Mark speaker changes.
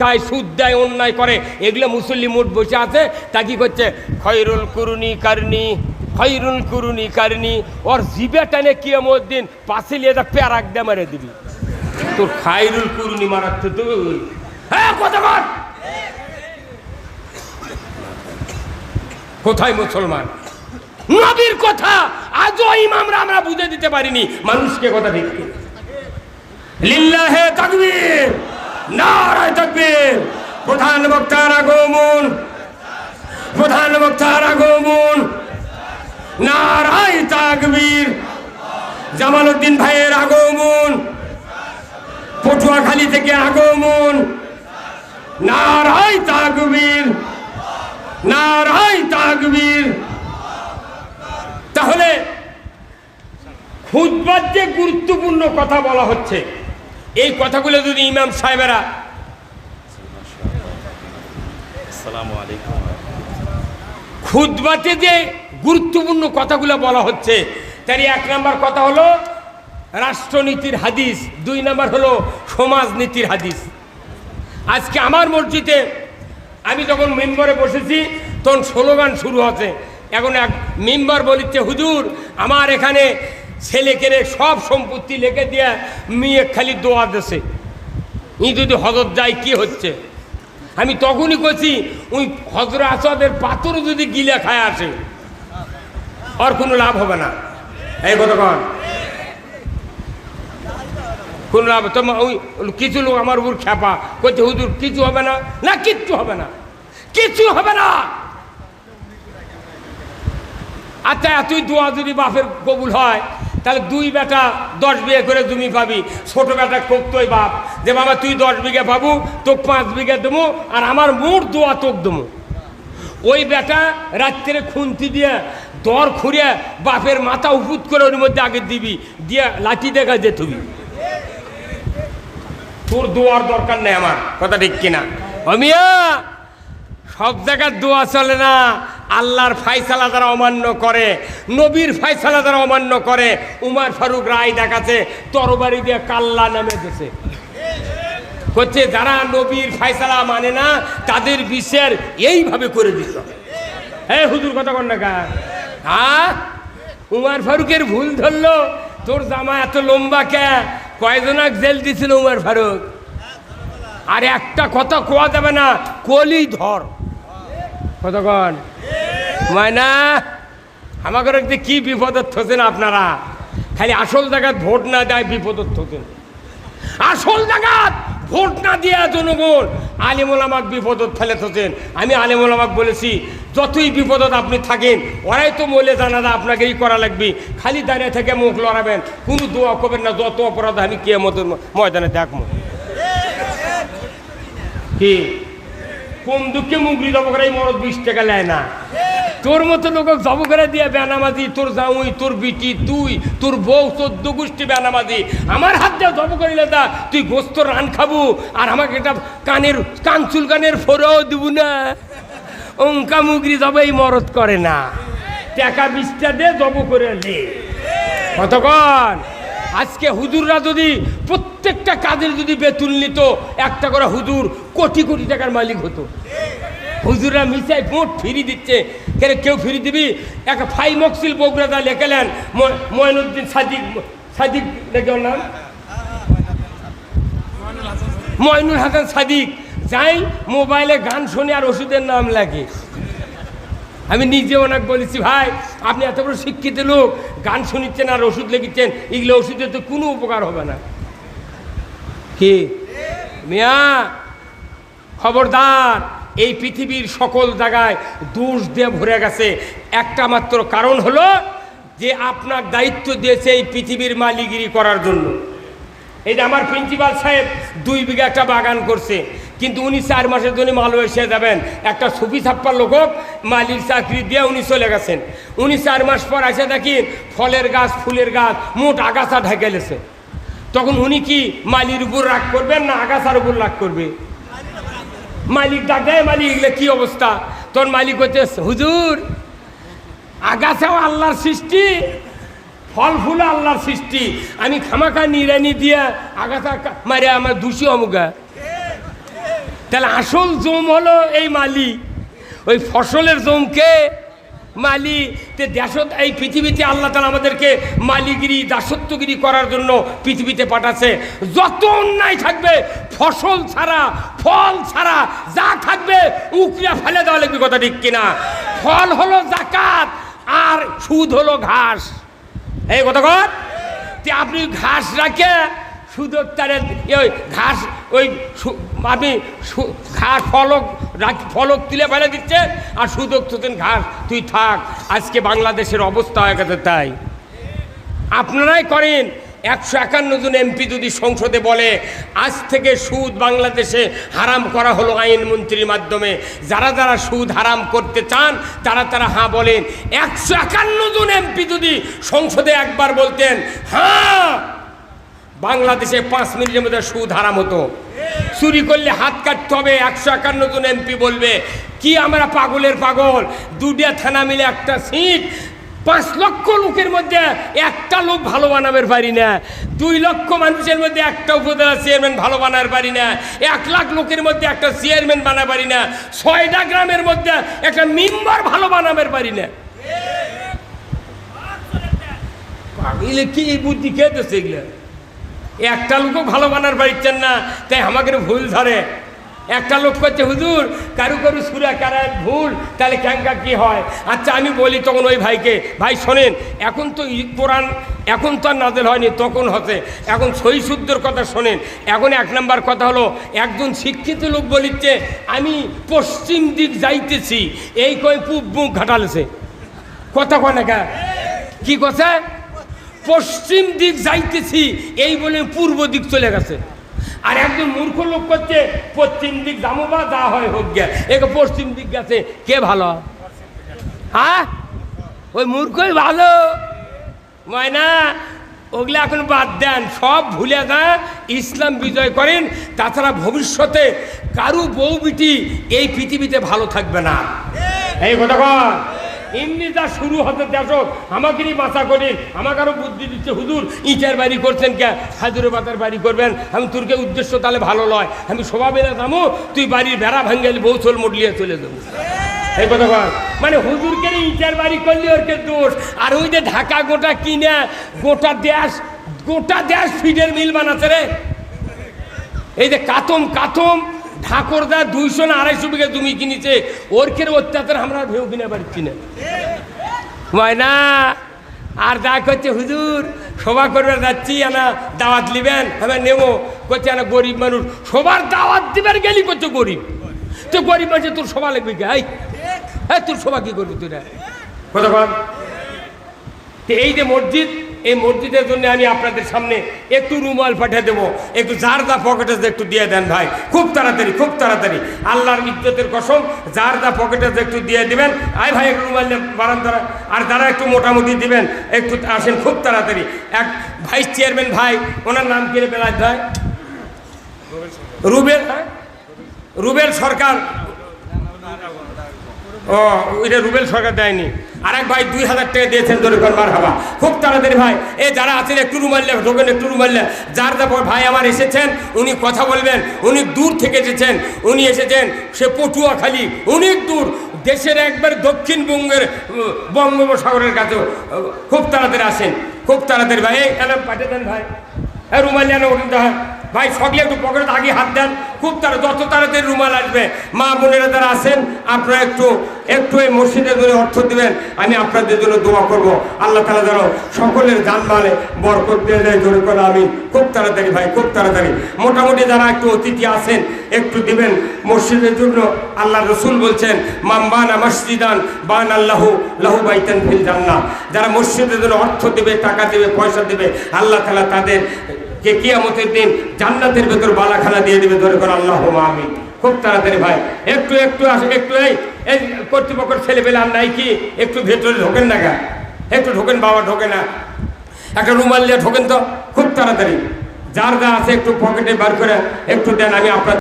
Speaker 1: তাই সুদ দেয়, অন্যায় করে। এগুলো মুসল্লি মোট বসে আছে, তা কি করছে? খৈরুল কুরুনি কারনি, খৈরুল কুরুনি কারনি, ওর জিবে টানে কিয়মত দিন পাশে লিয়ে যা প্যারাক দিয়ে মেরে দিবি। তোর খাইরুল কুরুনি মারাচ্ছে তুই। হ্যাঁ কথা বল কোথায় মুসলমান? নবীর কথা আজও ইমামরা আমরা বুঝে দিতে পারিনি। মানুষকে কথা ঠিক? লিল্লাহে তাকবীর। নারায় তাকবীর। প্রধান বক্তার আগমন। প্রধান বক্তার আগমন। নারায় তাকবীর। জামালউদ্দিন ভাইয়ের আগমন। পটুয়াখালী থেকে আগমন। নারায় তাকবীর। নারায় তাকবীর। তাহলে খুদবার যে গুরুত্বপূর্ণ কথা বলা হচ্ছে এই কথাগুলো যদি ইমাম সাহেবেরা খুদবাতে যে গুরুত্বপূর্ণ কথাগুলো বলা হচ্ছে তারই এক নাম্বার কথা হলো রাষ্ট্রনীতির হাদিস দুই নাম্বার হলো সমাজনীতির হাদিস। আজকে আমার মসজিদে আমি যখন মেম্বারে বসেছি তখন স্লোগান শুরু হচ্ছে। এখন এক মেম্বার বলিচ্ছে হুজুর আমার এখানে ছেলেকেরে সব সম্পত্তি লেখে দিয়ে মেয়ে খালি দোয়া দেশে ই যদি হজর যায়, কি হচ্ছে? আমি তখনই করছি ওই হজর আসাদের পাথর যদি গিলে খায় আসে, আর কোনো লাভ হবে না। এই কতক্ষণ কোন। লাভ তোমার ওই কিছু লোক আমার উপর খেপা করছে হুজুর, কিছু হবে না? না, কিচ্ছু হবে না। কিছু হবে না! আচ্ছা তুই দোয়া যদি বাপের কবুল হয় তাহলে দুই বেটা দশ বিঘে করে জমি পাবি। ছোট বেটা করতোই বাপ। যে বাবা, তুই দশ বিঘে পাবো, তোকে পাঁচ বিঘে দেবো, আর আমার মোট দোয়া তোক দেবো। ওই বেটা রাত্রে খুন্তি দিয়ে দর খুঁড়ে বাপের মাথা উপুত করে ওর মধ্যে আগে দিবি, দিয়ে লাঠি দেখা যে তুমি তোর দোয়ার দরকার নেই আমার, কথা ঠিক কিনা? অমিয়া! সব জায়গার দোয়া চলে না। আল্লাহর ফাইসালা যারা অমান্য করে, নবীর ফাইসালা যারা অমান্য করে। উমার ফারুক রায় দেখাচ্ছে, তরবারি দিয়ে কাল্লা নামে দিছে। হচ্ছে যারা নবীর ফাইসালা মানে না, তাদের বিচার এইভাবে করে দিত হ্যাঁ হুজুর, কথা কন না হ্যাঁ? উমার ফারুকের ভুল ধরলো, তোর জামা এত লম্বা কে? কয়জনাক জেল দিছিল উমার ফারুক? আর একটা কথা কোয়া যাবে না কলি ধর। কতক্ষণ? মায়না, আমাকে যে কি বিপদত থছেন আপনারা? খালি আসল জায়গায় ভোট না দেয় বিপদত থছেন আসল জায়গাত ভোট না দিয়া জনগণ আলিমুল আমাক বিপদত ফেলে থছেন আমি আলিমুল আমাক বলেছি, যতই বিপদত আপনি থাকেন, ওরাই তো বলে জানাদা আপনাকে এই করা লাগবে। খালি দাঁড়িয়ে থেকে মুখ লড়াবেন। কোনো দোয়া করবেন না, যত অপরাধ আমি কে মতো ময়দানে দেখব। কি? কোন দুঃখে মুগরি জব করে মরদ বিশ টাকা নেয় না। তোর মতো লোক জব করে দিয়ে বেনামাজি, তোর জাউই, তোর বিটি, তুই, তোর বউ চোদ্দ গোষ্ঠী বেনামাজি। আমার হাত দিয়ে জব করিলে তা, তুই গোস্ত রান খাব, আর আমাকে একটা কানের কানচুল কানের ফোরাও দিব না। অঙ্কা মুগরি জব এই মরদ করে না। টাকা বিশটা দে, জব করে লে কতক্ষণ? আজকে হুজুররা যদি প্রত্যেকটা কাজের যদি বেতন নিত, একটা করে হুজুর কোটি কোটি টাকার মালিক হতো। হুজুররা মিশাই ভোট ফিরি দিচ্ছে। কেন কেউ ফিরি দিবি? একটা ফাই মকসিল বগুড়াদা লেখেলেন ময়- ময়নুদ্দিন সাদিক সাদিক লেখে নাম। ময়নুল হাসান সাদিক। যাই, মোবাইলে গান শুনে আর ওষুধের নাম লাগে। আমি নিজে অনেক বলেছি, ভাই, আপনি এত বড় শিক্ষিত লোক, গান শুনিচ্ছেন আর ওষুধ লেগেছেন এগুলো ওষুধের তো কোনো উপকার হবে না। কি? মিয়া, খবরদার, এই পৃথিবীর সকল জায়গায় দোষ দিয়ে ভরে গেছে। একটা মাত্র কারণ হলো যে আপনার দায়িত্ব দিয়েছে এই পৃথিবীর মালিগিরি করার জন্য। এই যে আমার প্রিন্সিপাল সাহেব দুই বিঘা একটা বাগান করছে। কিন্তু উনি চার মাসের জন্য মালয়েশিয়া যাবেন। একটা সুফি ছাপ্পার লোক মালির চাকরি দিয়ে উনি চলে গেছেন। উনি চার মাস পর আসে দেখি ফলের গাছ, ফুলের গাছ, মোট আগাছা ঢেকেলেছে তখন উনি কি মালির উপর রাগ করবেন না আগাছার উপর রাগ করবে? মালিক ডাক দেয় মালিক এগুলো কি অবস্থা? তোর মালিক হচ্ছে হুজুর, আগাছাও আল্লাহর সৃষ্টি, ফল ফুল আল্লাহর সৃষ্টি। আমি খামাখা নিরানি দিয়া আগাছা মারে আমার দোষী অমুগা তাহলে আসল জম হলো এই মালি। ওই ফসলের জমকে মালি। তে দেশত এই পৃথিবীতে আল্লাহ তালা আমাদেরকে মালিগিরি, দাসত্বগিরি করার জন্য পৃথিবীতে পাঠাচ্ছে যত অন্যায় থাকবে, ফসল ছাড়া, ফল ছাড়া, যা থাকবে উকড়িয়া ফেলে দেওয়া লাগবে কথা ঠিক কিনা। ফল হলো জাকাত, আর সুদ হলো ঘাস। এই কথা তে আপনি ঘাস রাখে সুদর ওই ঘাস, ওই আপনি ঘাস ফলক, রাখ- ফলক তুলে ফেলে দিচ্ছেন আর সুদক ঘাস, তুই থাক, আজকে বাংলাদেশের অবস্থা হয়ে গেছে তাই। আপনারাই করেন, একশো একান্ন জন এমপি যদি সংসদে বলে, আজ থেকে সুদ বাংলাদেশে হারাম করা হলো আইন মন্ত্রীর মাধ্যমে। যারা যারা সুদ হারাম করতে চান, তারা তারা হাঁ বলেন। একশো একান্ন জন এমপি যদি সংসদে একবার বলতেন হ্যাঁ বাংলাদেশে পাঁচ মিনিটের মধ্যে সুদ হারাম হতো। চুরি করলে হাত কাটতে হবে, একশো একান্ন জন এমপি বলবে, কি আমরা পাগলের পাগল? দুটিয়া থানা মিলে একটা সিট। পাঁচ লক্ষ লোকের মধ্যে একটা লোক ভালো বানাবার পারি না। দুই লক্ষ মানুষের মধ্যে একটা উপজেলা চেয়ারম্যান ভালো বানার পারি না। এক লাখ লোকের মধ্যে একটা চেয়ারম্যান বানা পারি না। ছয়টা গ্রামের মধ্যে একটা মেম্বার ভালো বানাবার পারি না। পাগলে কি বুদ্ধি খেয়েছে এগুলো? একটা লোকও ভালো বানার পারছেন না, তাই আমাকে ভুল ধরে। একটা লোক করছে হুজুর, কারু কারু সুরা কারা ভুল, তাহলে ক্যাঙ্কা কি হয়? আচ্ছা আমি বলি তখন ওই ভাইকে, ভাই, শোনেন, এখন তো কোরআন, এখন তো আর নাজেল হয়নি, তখন হতে। এখন সই শুদ্ধর কথা শোনেন, এখন এক নাম্বার কথা হলো, একজন শিক্ষিত লোক বলিচ্ছে, আমি পশ্চিম দিক যাইতেছি, এই কই পূব মুখ ঘাটালেছে। কথা কয় কা? কি কথা পশ্চিম দিক যাইতেছি, এই বলে পূর্ব দিক চলে গেছে। আর একজন মূর্খ লোক করছে, পশ্চিম দিক যাব বা যা হয় হোক গে একে পশ্চিম দিক গেছে, কে ভালো? হ্যাঁ? ওই মূর্খই ভালো। ময়না, ওগুলো এখন বাদ দেন, সব ভুলে যান ইসলাম বিজয় করেন। তাছাড়া ভবিষ্যতে কারু বউ বিটি এই পৃথিবীতে ভালো থাকবে না। এই কথা এমনি যা শুরু হতে দেখো আমাকেরই বাঁচা করেন আমাকে আরও বুদ্ধি দিচ্ছে, হুজুর, ইটের বাড়ি করছেন কে? হাজুরে পাতার বাড়ি করবেন। আমি তোরকে উদ্দেশ্য তাহলে ভালো নয় আমি স্বভাবেরা যাব, তুই বাড়ির বেড়া ভাঙ্গেলি বউ চল মুডলিয়ে চলে যাব। এই কথা কর মানে হুজুরকে ইটের বাড়ি করলে ওর কে দোষ? আর ওই যে ঢাকা গোটা কিনে, গোটা দেশ গোটা দেশ ফিডের মিল বানাচ্ছে রে। এই যে কাতম কাতম ঠাকুরদা দুইশো না আড়াইশো বিঘা জমি কিনেছে। ওর কেন অত্যাচার আমরা ভেউ কিনে পারছি না। হয় না? আর যা করছে হুজুর, সভা করবে যাচ্ছি, আনা দাওয়াত নিবেন আমি নেব করছে না গরিব মানুষ, সবার দাওয়াত দিবেন গেলি করছে গরিব। তো গরিব মানুষের তোর সভা লাগবে কি? এই এই তোর সভা কি করবি তোরা? কথা বল। তো এই যে মসজিদ এই মসজিদের জন্য আমি আপনাদের সামনে একটু রুমাল পাঠিয়ে দেবো। একটু যার যা পকেটে একটু দিয়ে দেন ভাই। খুব তাড়াতাড়ি খুব তাড়াতাড়ি। আল্লাহর ইজ্জতের কসম যার যা পকেটে একটু দিয়ে দিবেন। আয় ভাই, একটু রুমাল বারান তারা আর যারা একটু মোটামুটি দিবেন, একটু আসেন খুব তাড়াতাড়ি। এক ভাইস চেয়ারম্যান ভাই, ওনার নাম কি রে বেলায় ভাই? রুবেল? রুবেল সরকার। ও ওইটা রুবেল সরকার দেয়নি। আর এক ভাই দুই হাজার টাকা দিয়েছেন দরিকর মার হাবা খুব তাড়াতাড়ি ভাই এ যারা আছেন একটু রুমাল্লে ঢোকেন একটু রুমাল্লে যার যার ভাই আমার এসেছেন উনি কথা বলবেন উনি দূর থেকে এসেছেন উনি এসেছেন সে পটুয়াখালী অনেক দূর দেশের একবার দক্ষিণবঙ্গের বঙ্গোপসাগরের আহ, খুব তাড়াতাড়ি আসেন খুব তাড়াতাড়ি ভাই এই পাঠিয়ে দেন ভাই। হ্যাঁ রুমাল যেন ওঠেন হয়। ভাই সকলে একটু পকেটে আগে হাত দেন। খুব তাড়া যত তাড়াতাড়ি রুমাল আসবে, মা বোনেরা যারা আছেন, আপনারা একটু একটু এই মসজিদের জন্য অর্থ দেবেন। আমি আপনাদের জন্য দোয়া করব। আল্লাহ তালা যেন সকলের জানমালে বরকত দিয়ে দেয়, জোরে করে আমি খুব তাড়াতাড়ি ভাই, খুব তাড়াতাড়ি। মোটামুটি যারা একটু অতিথি আছেন, একটু দিবেন। মসজিদের জন্য আল্লাহ রসুল বলছেন মাম্বানা মসজিদান বান আল্লাহু লাহু বাইতেন ফিল জান্নাহ। যারা মসজিদের জন্য অর্থ দেবে, টাকা দেবে, পয়সা দেবে, আল্লাহ তালা তাদের কে কিয়ামতের দিন জান্নাতের ভেতর বালাখানা দিয়ে দেবে, ধরে করে আল্লাহ আমি খুব তাড়াতাড়ি ভাই, একটু একটু আসে, একটু এই এই কর্তৃপক্ষ ছেলে পেলে আর নাই কি? একটু ভেতরে ঢোকেন না গা। একটু ঢোকেন, বাবা ঢোকে না। একটা রুমাল দিয়ে ঢোকেন তো, খুব তাড়াতাড়ি। যার যা আছে একটু পকেটে বার করে একটু দেন, আমি আপনার